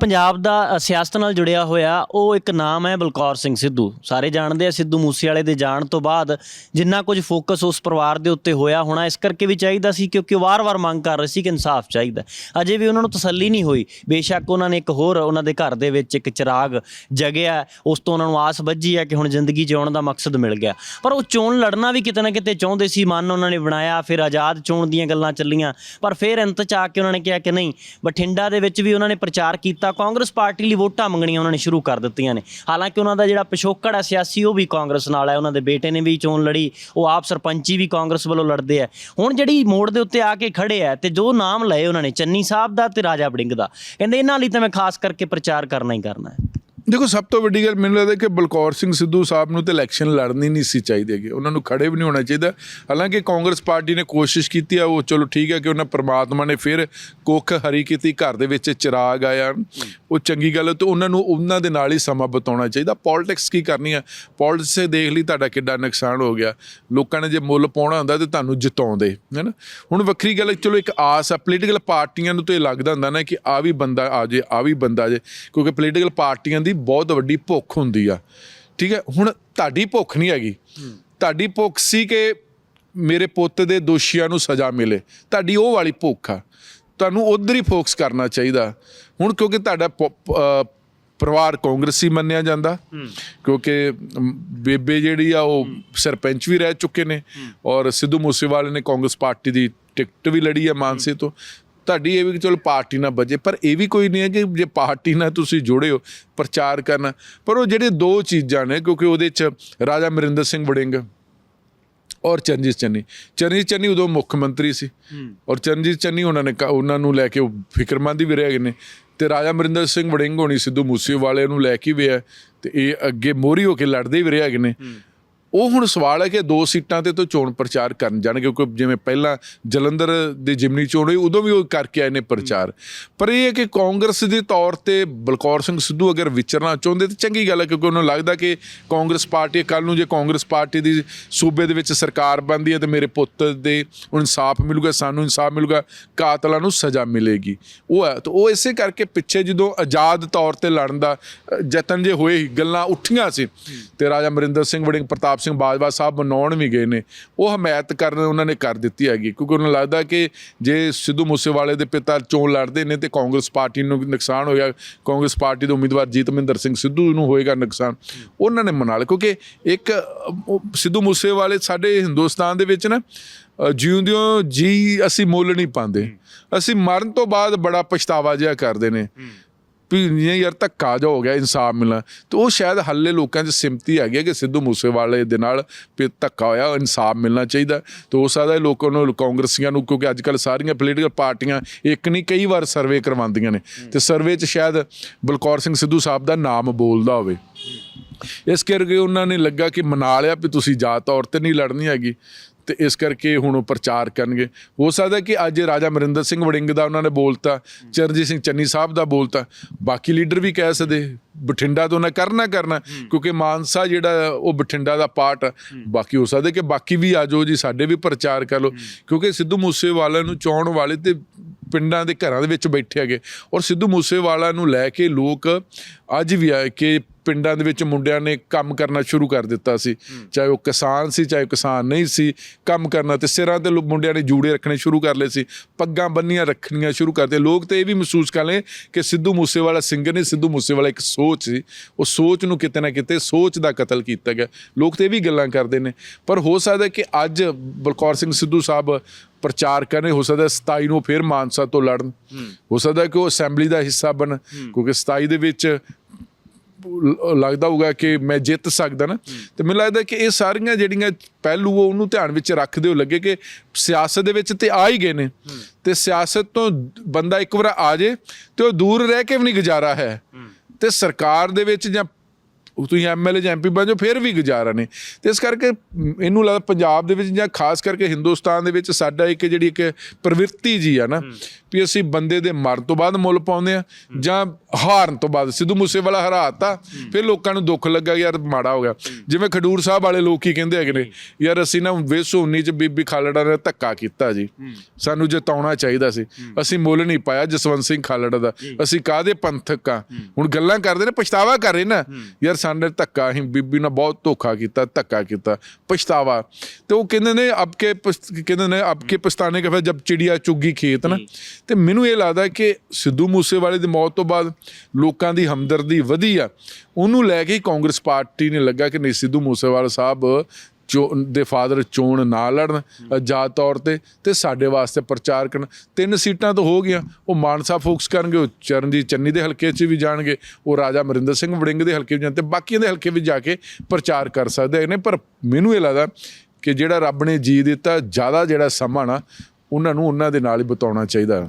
ਪੰਜਾਬ ਦਾ ਅ, ਸਿਆਸਤ ਨਾਲ ਜੁੜਿਆ ਹੋਇਆ ਉਹ ਇੱਕ ਨਾਮ ਹੈ ਬਲਕੌਰ ਸਿੰਘ ਸਿੱਧੂ। ਸਾਰੇ ਜਾਣਦੇ ਆ ਸਿੱਧੂ ਮੂਸੇਵਾਲੇ ਦੇ ਜਾਣ ਤੋਂ ਬਾਅਦ ਜਿੰਨਾ ਕੁਝ ਫੋਕਸ ਉਸ ਪਰਿਵਾਰ ਦੇ ਉੱਤੇ ਹੋਇਆ ਹੋਣਾ ਇਸ ਕਰਕੇ ਵੀ ਚਾਹੀਦਾ ਸੀ ਕਿਉਂਕਿ ਉਹ ਵਾਰ-ਵਾਰ ਮੰਗ ਕਰ ਰਹੇ ਸੀ ਕਿ ਇਨਸਾਫ ਚਾਹੀਦਾ। ਅਜੇ ਵੀ ਉਹਨਾਂ ਨੂੰ ਤਸੱਲੀ ਨਹੀਂ ਹੋਈ। ਬੇਸ਼ੱਕ ਉਹਨਾਂ ਨੇ ਇੱਕ ਹੋਰ ਉਹਨਾਂ ਦੇ ਘਰ ਦੇ ਵਿੱਚ ਇੱਕ ਚਿਰਾਗ ਜਗਿਆ। ਉਸ ਤੋਂ ਉਹਨਾਂ ਨੂੰ ਆਸ ਬੱਝੀ ਹੈ ਕਿ ਹੁਣ ਜ਼ਿੰਦਗੀ ਜਿਉਣ ਦਾ ਮਕਸਦ ਮਿਲ ਗਿਆ। ਪਰ ਉਹ ਚੋਣ ਲੜਨਾ ਵੀ ਕਿਤੇ ਨਾ ਕਿਤੇ ਚਾਹੁੰਦੇ ਸੀ ਮਨ ਉਹਨਾਂ ਨੇ ਬਣਾਇਆ ਫਿਰ ਆਜ਼ਾਦ ਚੋਣ ਦੀਆਂ ਗੱਲਾਂ ਚੱਲੀਆਂ। ਪਰ ਫਿਰ ਅੰਤ ਚ ਆ ਕੇ ਉਹਨਾਂ ਨੇ ਕਿਹਾ ਕਿ ਨਹੀਂ ਬਠਿੰਡਾ ਦੇ ਵਿੱਚ ਵੀ ਉਹਨਾਂ ਨੇ ਪ੍ਰਚਾਰ ਕੀਤਾ ਕਾਂਗਰਸ ਪਾਰਟੀ ਲਈ ਵੋਟਾਂ ਮੰਗਣੀਆਂ ਉਹਨਾਂ ਨੇ ਸ਼ੁਰੂ ਕਰ ਦਿੱਤੀਆਂ ਨੇ। ਹਾਲਾਂਕਿ ਉਹਨਾਂ ਦਾ ਜਿਹੜਾ ਪਿਛੋਕੜ ਹੈ ਸਿਆਸੀ, ਉਹ ਵੀ ਕਾਂਗਰਸ ਨਾਲ ਹੈ ਉਹਨਾਂ ਦੇ ਬੇਟੇ ਨੇ ਵੀ ਚੋਣ ਲੜੀ, ਉਹ ਆਪ ਸਰਪੰਚੀ ਵੀ ਕਾਂਗਰਸ ਵੱਲੋਂ ਲੜਦੇ ਆ। ਹੁਣ ਜਿਹੜੀ ਮੋੜ ਦੇ ਉੱਤੇ ਆ ਕੇ ਖੜੇ ਆ ਤੇ ਜੋ ਨਾਮ ਲਏ ਉਹਨਾਂ ਨੇ, ਚੰਨੀ ਸਾਹਿਬ ਦਾ ਤੇ ਰਾਜਾ ਬੜਿੰਗ ਦਾ। ਕਹਿੰਦੇ ਇਹਨਾਂ ਲਈ ਤਾਂ ਮੈਂ ਖਾਸ ਕਰਕੇ ਪ੍ਰਚਾਰ ਕਰਨਾ ਹੀ ਕਰਨਾ ਹੈ। ਦੇਖੋ, ਸਭ ਤੋਂ ਵੱਡੀ ਗੱਲ ਮੈਨੂੰ ਲੱਗਦਾ ਕਿ ਬਲਕੌਰ ਸਿੰਘ ਸਿੱਧੂ ਸਾਹਿਬ ਨੂੰ ਤੇ ਇਲੈਕਸ਼ਨ ਲੜਨੀ ਨਹੀਂ ਸੀ ਚਾਹੀਦੀ ਹੈਗੀ। ਉਹਨਾਂ ਨੂੰ ਖੜੇ ਵੀ ਨਹੀਂ ਹੋਣਾ ਚਾਹੀਦਾ। ਹਾਲਾਂਕਿ ਕਾਂਗਰਸ ਪਾਰਟੀ ਨੇ ਕੋਸ਼ਿਸ਼ ਕੀਤੀ ਆ, ਉਹ ਚਲੋ ਠੀਕ ਹੈ ਕਿ ਉਹਨਾਂ ਪ੍ਰਮਾਤਮਾ ਨੇ ਫਿਰ ਕੁੱਖ ਹਰੀ ਕੀਤੀ, ਘਰ ਦੇ ਵਿੱਚ ਚਿਰਾਗ ਆਇਆ। ਉਹ ਚੰਗੀ ਗੱਲ ਹੈ ਤੇ ਉਹਨਾਂ ਨੂੰ ਉਹਨਾਂ ਦੇ ਨਾਲ ਹੀ ਸਮਾਂ ਬਿਤਾਉਣਾ ਚਾਹੀਦਾ। ਪੋਲਿਟਿਕਸ ਕੀ ਕਰਨੀ ਆ? ਪੋਲਿਟਿਕਸ ਦੇਖ ਲਈ ਤੁਹਾਡਾ ਕਿੱਡਾ ਨੁਕਸਾਨ ਹੋ ਗਿਆ। ਲੋਕਾਂ ਨੇ ਜੇ ਮੁੱਲ ਪਾਉਣਾ ਹੁੰਦਾ ਤੇ ਤੁਹਾਨੂੰ ਜਿਤਾਉਂਦੇ ਹੈਨਾ ਹੁਣ ਵੱਖਰੀ ਗੱਲ ਚਲੋ ਇੱਕ ਆਸ ਆ ਪੋਲੀਟੀਕਲ ਪਾਰਟੀਆਂ ਨੂੰ ਤੇ ਲੱਗਦਾ ਹੁੰਦਾ ਨਾ ਕਿ ਆ ਵੀ ਬੰਦਾ ਆ ਜੇ, ਆ ਵੀ ਬੰਦਾ ਆ ਜੇ। ਕਿਉਂਕਿ ਪੋਲੀਟੀਕਲ ਪਾਰਟੀਆਂ ਦੀ ਬਹੁਤ ਵੱਡੀ ਭੁੱਖ ਹੁੰਦੀ ਆ। ਠੀਕ ਹੈ? ਹੁਣ ਤੁਹਾਡੀ ਭੁੱਖ ਨਹੀਂ ਹੈਗੀ। ਤੁਹਾਡੀ ਭੁੱਖ ਸੀ ਕਿ ਮੇਰੇ ਪੁੱਤ ਦੇ ਦੋਸ਼ੀਆਂ ਨੂੰ ਸਜ਼ਾ ਮਿਲੇ। ਤੁਹਾਡੀ ਉਹ ਵਾਲੀ ਭੁੱਖ ਆ। ਤੁਹਾਨੂੰ ਉਧਰ ਹੀ ਫੋਕਸ ਕਰਨਾ ਚਾਹੀਦਾ। ਹੁਣ ਕਿਉਂਕਿ ਤੁਹਾਡਾ ਪਰਿਵਾਰ ਕਾਂਗਰਸੀ ਮੰਨਿਆ ਜਾਂਦਾ। ਕਿਉਂਕਿ ਬੇਬੇ ਜਿਹੜੀ ਆ, ਉਹ ਸਰਪੰਚ ਵੀ ਰਹਿ ਚੁੱਕੇ ਨੇ। ਔਰ ਸਿੱਧੂ ਮੂਸੇਵਾਲੇ ਨੇ ਕਾਂਗਰਸ ਪਾਰਟੀ ਦੀ ਟਿਕਟ ਵੀ ਲੜੀ ਆ ਮਾਨਸੇ ਤੋਂ। ਤੁਹਾਡੀ ਇਹ ਵੀ ਕਿ ਚਲੋ ਪਾਰਟੀ ਨਾਲ ਬਜੇ ਪਰ ਇਹ ਵੀ ਕੋਈ ਨਹੀਂ ਹੈ ਕਿ ਜੇ ਪਾਰਟੀ ਨਾਲ ਤੁਸੀਂ ਜੁੜੇ ਹੋ ਪ੍ਰਚਾਰ ਕਰਨਾ। ਪਰ ਉਹ ਜਿਹੜੇ ਦੋ ਚੀਜ਼ਾਂ ਨੇ ਕਿਉਂਕਿ ਉਹਦੇ ਚ ਰਾਜਾ ਮਰਿੰਦਰ ਸਿੰਘ ਵੜਿੰਗ ਔਰ ਚਰਨਜੀਤ ਚੰਨੀ। ਚਰਨਜੀਤ ਚੰਨੀ ਉਦੋਂ ਮੁੱਖ ਮੰਤਰੀ ਸੀ ਔਰ ਚਰਨਜੀਤ ਚੰਨੀ ਉਹਨਾਂ ਨੇ ਉਹਨਾਂ ਨੂੰ ਲੈ ਕੇ ਉਹ ਫਿਕਰਮੰਦ ਵੀ ਰਹੇ ਨੇ। ਤੇ ਰਾਜਾ ਮਰਿੰਦਰ ਸਿੰਘ ਵੜਿੰਗ ਹੋਣੀ ਸਿੱਧੂ ਮੂਸੇਵਾਲੇ ਨੂੰ ਲੈ ਕੇ ਵੀ ਹੈ ਤੇ ਇਹ ਅੱਗੇ ਮੋਰੀ ਹੋ ਕੇ ਲੜਦੇ ਵੀ ਰਹੇ ਹੈਗੇ ਨੇ। ਉਹ ਹੁਣ ਸਵਾਲ ਹੈ ਕਿ ਦੋ ਸੀਟਾਂ ਤੇ ਤੋਂ ਚੋਣ ਪ੍ਰਚਾਰ ਕਰਨ ਜਾਣਗੇ, ਕਿਉਂਕਿ ਜਿਵੇਂ ਪਹਿਲਾਂ ਜਲੰਧਰ ਦੀ ਜਿਮਨੀ ਚੋਣ ਹੋਈ, ਉਦੋਂ ਵੀ ਉਹ ਕਰਕੇ ਆਏ ਨੇ ਪ੍ਰਚਾਰ। ਪਰ ਇਹ ਹੈ ਕਿ ਕਾਂਗਰਸ ਦੇ ਤੌਰ ਤੇ ਬਲਕੌਰ ਸਿੰਘ ਸਿੱਧੂ ਅਗਰ ਵਿਚਰਨਾ ਚਾਹੁੰਦੇ ਤਾਂ ਚੰਗੀ ਗੱਲ ਹੈ, ਕਿਉਂਕਿ ਉਹਨਾਂ ਨੂੰ ਲੱਗਦਾ ਕਿ ਕਾਂਗਰਸ ਪਾਰਟੀ ਕੱਲ ਨੂੰ ਜੇ ਕਾਂਗਰਸ ਪਾਰਟੀ ਦੀ ਸੂਬੇ ਦੇ ਵਿੱਚ ਸਰਕਾਰ ਬਣਦੀ ਹੈ, ਤੇ ਮੇਰੇ ਪੁੱਤ ਦੇ ਇਨਸਾਫ ਮਿਲੂਗਾ, ਸਾਨੂੰ ਇਨਸਾਫ ਮਿਲੂਗਾ, ਕਾਤਲਾਂ ਨੂੰ ਸਜ਼ਾ ਮਿਲੇਗੀ। ਉਹ ਹੈ, ਤਾਂ ਉਹ ਇਸੇ ਕਰਕੇ ਪਿੱਛੇ ਜਦੋਂ ਆਜ਼ਾਦ ਤੌਰ ਤੇ ਲੜਨ ਦਾ ਯਤਨ ਜੇ ਹੋਏ, ਗੱਲਾਂ ਉੱਠੀਆਂ ਸੀ, ਤੇ ਰਾਜਾ ਮਰਿੰਦਰ ਸਿੰਘ ਵੜਿੰਗ ਪ੍ਰਤਾਪ ਸਿੰਘ ਬਾਜਵਾ ਸਾਹਿਬ ਮਨਾਉਣ ਵੀ ਗਏ ਨੇ, ਉਹ ਹਮਾਇਤ ਕਰਨ ਉਹਨਾਂ ਨੇ ਕਰ ਦਿੱਤੀ ਹੈਗੀ, ਕਿਉਂਕਿ ਉਹਨਾਂ ਲੱਗਦਾ ਕਿ ਜੇ ਸਿੱਧੂ ਮੂਸੇਵਾਲੇ ਦੇ ਪਿਤਾ ਚੋਣ ਲੜਦੇ ਨੇ ਤੇ ਕਾਂਗਰਸ ਪਾਰਟੀ ਨੂੰ ਨੁਕਸਾਨ ਹੋਇਆ, ਕਾਂਗਰਸ ਪਾਰਟੀ ਦੇ ਉਮੀਦਵਾਰ ਜੀਤਮਿੰਦਰ ਸਿੰਘ ਸਿੱਧੂ ਨੂੰ ਹੋਏਗਾ ਨੁਕਸਾਨ, ਉਹਨਾਂ ਨੇ ਮਨਾ ਲਿਆ, ਕਿਉਂਕਿ ਇੱਕ ਸਿੱਧੂ ਮੂਸੇਵਾਲੇ ਸਾਡੇ ਹਿੰਦੁਸਤਾਨ ਦੇ ਵਿੱਚ ਨਾ ਜਿਉਂਦਿਓ ਜੀ ਅਸੀਂ ਮੁੱਲ ਨਹੀਂ ਪਾਉਂਦੇ, ਅਸੀਂ ਮਰਨ ਤੋਂ ਬਾਅਦ ਬੜਾ ਪਛਤਾਵਾ ਜਿਹਾ ਕਰਦੇ ਨੇ ਵੀ ਨਹੀਂ ਯਾਰ ਧੱਕਾ ਜਾ ਹੋ ਗਿਆ ਇਨਸਾਫ ਮਿਲਣਾ। ਤੇ ਉਹ ਸ਼ਾਇਦ ਹੱਲੇ ਲੋਕਾਂ 'ਚ ਸਿਮਤੀ ਹੈਗੀ ਹੈ ਕਿ ਸਿੱਧੂ ਮੂਸੇਵਾਲੇ ਦੇ ਨਾਲ ਵੀ ਧੱਕਾ ਹੋਇਆ, ਇਨਸਾਫ ਮਿਲਣਾ ਚਾਹੀਦਾ। ਤੇ ਹੋ ਸਕਦਾ ਲੋਕਾਂ ਨੂੰ, ਕਾਂਗਰਸੀਆਂ ਨੂੰ, ਕਿਉਂਕਿ ਅੱਜ ਕੱਲ ਸਾਰੀਆਂ ਪੋਲੀਟੀਕਲ ਪਾਰਟੀਆਂ ਇੱਕ ਨਹੀਂ, ਕਈ ਵਾਰ ਸਰਵੇ ਕਰਵਾਉਂਦੀਆਂ ਨੇ। ਤੇ ਸਰਵੇ 'ਚ ਸ਼ਾਇਦ ਬਲਕੌਰ ਸਿੰਘ ਸਿੱਧੂ ਸਾਹਿਬ ਦਾ ਨਾਮ ਬੋਲਦਾ ਹੋਵੇ। ਇਸ ਕਰਕੇ ਉਹਨਾਂ ਨੇ ਲੱਗਾ ਕਿ ਮਨਾ ਲਿਆ ਵੀ ਤੁਸੀਂ ਜਾਤ ਤੌਰ ਤੇ ਨਹੀਂ ਲੜਨੀ ਹੈਗੀ। ਤੇ ਇਸ ਕਰਕੇ ਹੁਣ ਉਹ ਪ੍ਰਚਾਰ ਕਰਨਗੇ। ਹੋ ਸਕਦਾ ਕਿ ਅੱਜ ਰਾਜਾ ਮਰਿੰਦਰ ਸਿੰਘ ਵੜਿੰਗ ਦਾ ਉਹਨਾਂ ਨੇ ਬੋਲਤਾ ਚਰਨਜੀਤ ਸਿੰਘ ਚੰਨੀ ਸਾਹਿਬ ਦਾ ਬੋਲਤਾ ਬਾਕੀ ਲੀਡਰ ਵੀ ਕਹਿ ਸਕਦੇ ਬਠਿੰਡਾ ਤੋਂ ਨਾ ਕਰਨਾ ਕਰਨਾ ਕਿਉਂਕਿ ਮਾਨਸਾ ਜਿਹੜਾ ਉਹ ਬਠਿੰਡਾ ਦਾ ਪਾਰਟ। ਬਾਕੀ ਹੋ ਸਕਦਾ ਕਿ ਬਾਕੀ ਵੀ ਆ ਜਾਓ ਜੀ ਸਾਡੇ ਵੀ ਪ੍ਰਚਾਰ ਕਰ ਲਓ ਕਿਉਂਕਿ ਸਿੱਧੂ ਮੂਸੇਵਾਲਾ ਨੂੰ ਚਾਉਣ ਵਾਲੇ ਤੇ ਪਿੰਡਾਂ ਦੇ ਘਰਾਂ ਦੇ ਵਿੱਚ ਬੈਠੇ ਹੈਗੇ। ਔਰ ਸਿੱਧੂ ਮੂਸੇਵਾਲਾ ਨੂੰ ਲੈ ਕੇ ਲੋਕ ਅੱਜ ਵੀ ਆ ਕਿ ਪਿੰਡਾਂ ਦੇ ਵਿੱਚ ਮੁੰਡਿਆਂ ਨੇ ਕੰਮ ਕਰਨਾ ਸ਼ੁਰੂ ਕਰ ਦਿੱਤਾ ਸੀ। ਚਾਹੇ ਉਹ ਕਿਸਾਨ ਸੀ ਚਾਹੇ ਕਿਸਾਨ ਨਹੀਂ ਸੀ ਕੰਮ ਕਰਨਾ ਤੇ ਸਿਰਾਂ ਤੇ ਮੁੰਡਿਆਂ ਨੇ ਜੂੜੇ ਰੱਖਣੇ ਸ਼ੁਰੂ ਕਰ ਲਏ ਸੀ। ਪੱਗਾਂ ਬੰਨੀਆਂ ਰੱਖਣੀਆਂ ਸ਼ੁਰੂ ਕਰਦੇ ਲੋਕ ਤੇ ਇਹ ਵੀ ਮਹਿਸੂਸ ਕਰ ਲਏ ਕਿ ਸਿੱਧੂ ਮੂਸੇਵਾਲਾ ਸਿੰਗਰ ਨਹੀਂ ਸਿੱਧੂ ਮੂਸੇਵਾਲਾ ਇੱਕ ਸੋਚ ਸੀ। ਉਹ ਸੋਚ ਨੂੰ ਕਿਤੇ ਨਾ ਕਿਤੇ ਸੋਚ ਦਾ ਕਤਲ ਕੀਤਾ ਗਿਆ। ਲੋਕ ਤੇ ਇਹ ਵੀ ਗੱਲਾਂ ਕਰਦੇ ਨੇ। ਪਰ ਹੋ ਸਕਦਾ ਕਿ ਅੱਜ ਬਲਕੌਰ ਸਿੰਘ ਸਿੱਧੂ ਸਾਹਿਬ ਪ੍ਰਚਾਰ ਕਰਨੇ ਹੋ ਸਕਦਾ 27 ਨੂੰ ਫਿਰ ਮਾਨਸਾ ਤੋਂ ਲੜਨ। ਹੋ। ਸਕਦਾ ਕਿ ਉਹ ਅਸੈਂਬਲੀ ਦਾ ਹਿੱਸਾ ਬਣ ਕਿਉਂਕਿ 27 ਦੇ ਵਿੱਚ ਲੱਗਦਾ ਹੋਊਗਾ ਕਿ ਮੈਂ ਜਿੱਤ ਸਕਦਾ ਨਾ। ਤੇ ਮੈਨੂੰ ਲੱਗਦਾ ਕਿ ਇਹ ਸਾਰੀਆਂ ਜਿਹੜੀਆਂ ਪਹਿਲੂ ਉਹ ਉਹਨੂੰ ਧਿਆਨ ਵਿੱਚ ਰੱਖਦੇ ਹੋ ਲੱਗੇ ਕਿ ਸਿਆਸਤ ਦੇ ਵਿੱਚ ਤੇ ਆ ਹੀ ਗਏ ਨੇ। ਤੇ ਸਿਆਸਤ ਤੋਂ ਬੰਦਾ ਇੱਕ ਵਾਰ ਆ ਜੇ ਤੇ ਉਹ ਦੂਰ ਰਹਿ ਕੇ ਵੀ ਨਹੀਂ ਗੁਜ਼ਾਰਾ ਹੈ। ਤੇ ਸਰਕਾਰ ਦੇ ਵਿੱਚ ਜਾਂ ਤੁਸੀਂ ਐਮਐਲਏ ਜਾਂ ਐਮਪੀ ਬਣ ਜਾਓ ਫਿਰ ਵੀ ਗੁਜ਼ਾਰਾ ਨੇ ਤੇ ਇਸ ਕਰਕੇ ਇਹਨੂੰ ਲੱਗਦਾ ਪੰਜਾਬ ਦੇ ਵਿੱਚ ਜਾਂ ਖਾਸ ਕਰਕੇ ਹਿੰਦੁਸਤਾਨ ਦੇ ਵਿੱਚ ਸਾਡਾ ਇੱਕ ਜਿਹੜੀ ਇੱਕ ਪ੍ਰਵਿਰਤੀ ਜੀ ਆ ਨਾ ਵੀ ਅਸੀਂ ਬੰਦੇ ਦੇ ਮਰਨ ਤੋਂ ਬਾਅਦ ਮੁੱਲ ਪਾਉਂਦੇ ਆ ਜਾਂ ਹਾਰਨ ਤੋਂ ਬਾਅਦ ਸਿੱਧੂ ਮੂਸੇਵਾਲਾ ਹਰਾਤਾ ਫਿਰ ਲੋਕਾਂ ਨੂੰ ਦੁੱਖ ਲੱਗਾ ਯਾਰ ਮਾੜਾ ਹੋ ਗਿਆ। ਜਿਵੇਂ ਖਡੂਰ ਸਾਹਿਬ ਵਾਲੇ ਲੋਕ ਕੀ ਕਹਿੰਦੇ ਹੈਗੇ ਨੇ ਯਾਰ ਅਸੀਂ ਨਾ ਵੇਸੋਨੀ ਚ ਬੀਬੀ ਖਾਲੜਾ ਨੇ ਧੱਕਾ ਕੀਤਾ ਜੀ। ਸਾਨੂੰ ਜਿਤਾਉਣਾ ਚਾਹੀਦਾ ਸੀ। ਅਸੀਂ ਮੁੱਲ ਨਹੀਂ ਪਾਇਆ ਜਸਵੰਤ ਸਿੰਘ ਖਾਲੜਾ ਦਾ। ਅਸੀਂ ਕਾਦੇ ਪੰਥਕ ਆ? ਹੁਣ ਗੱਲਾਂ ਕਰਦੇ ਨੇ ਪਛਤਾਵਾ ਕਰ ਰਹੇ ਨਾ। ਯਾਰ ਸਾਡੇ ਧੱਕਾ ਅਸੀਂ ਬੀਬੀ ਨਾਲ ਬਹੁਤ ਧੋਖਾ ਕੀਤਾ ਧੱਕਾ ਕੀਤਾ ਪਛਤਾਵਾ। ਤੇ ਉਹ ਕਹਿੰਦੇ ਨੇ ਅਬ ਕੇ ਪਛ- ਕਹਿੰਦੇ ਨੇ ਅਬ ਕੇ ਪਛਤਾਨੇ ਕੇ ਫਿਰ ਜਬ ਚਿੜੀਆ ਚੁੱਗੀ ਖੇਤ ਨਾ। ਤੇ ਮੈਨੂੰ ਇਹ ਲੱਗਦਾ ਕਿ ਸਿੱਧੂ ਮੂਸੇਵਾਲੇ ਦੀ ਮੌਤ ਤੋਂ ਬਾਅਦ ਲੋਕਾਂ ਦੀ ਹਮਦਰਦੀ ਵਧੀ ਆ। ਉਹਨੂੰ ਲੈ ਕੇ ਹੀ ਕਾਂਗਰਸ ਪਾਰਟੀ ਨੇ ਲੱਗਾ ਕਿ ਨਹੀਂ ਸਿੱਧੂ ਮੂਸੇਵਾਲਾ ਸਾਹਿਬ ਦੇ ਫਾਦਰ ਚੋਣ ਨਾ ਲੜਨ ਆਜ਼ਾਦ ਤੌਰ ਤੇ ਤੇ ਸਾਡੇ ਵਾਸਤੇ ਪ੍ਰਚਾਰ ਕਰਨ। ਤਿੰਨ ਸੀਟਾਂ ਤਾਂ ਹੋ ਗਈਆਂ। ਉਹ ਮਾਨਸਾ ਫੋਕਸ ਕਰਨਗੇ, ਉਹ ਚਰਨਜੀਤ ਚੰਨੀ ਦੇ ਹਲਕੇ 'ਚ ਵੀ ਜਾਣਗੇ, ਉਹ ਰਾਜਾ ਮਰਿੰਦਰ ਸਿੰਘ ਵੜਿੰਗ ਦੇ ਹਲਕੇ ਵੀ ਜਾਣ ਤੇ ਬਾਕੀਆਂ ਦੇ ਹਲਕੇ ਵਿੱਚ ਜਾ ਕੇ ਪ੍ਰਚਾਰ ਕਰ ਸਕਦੇ ਨੇ। ਪਰ ਮੈਨੂੰ ਇਹ ਲੱਗਦਾ ਕਿ ਜਿਹੜਾ ਰੱਬ ਨੇ ਜੀ ਦਿੱਤਾ, ਜ਼ਿਆਦਾ ਜਿਹੜਾ ਸਮਾਂ ਨਾ, ਉਹਨਾਂ ਨੂੰ ਉਹਨਾਂ ਦੇ ਨਾਲ ਹੀ ਬਿਤਾਉਣਾ ਚਾਹੀਦਾ।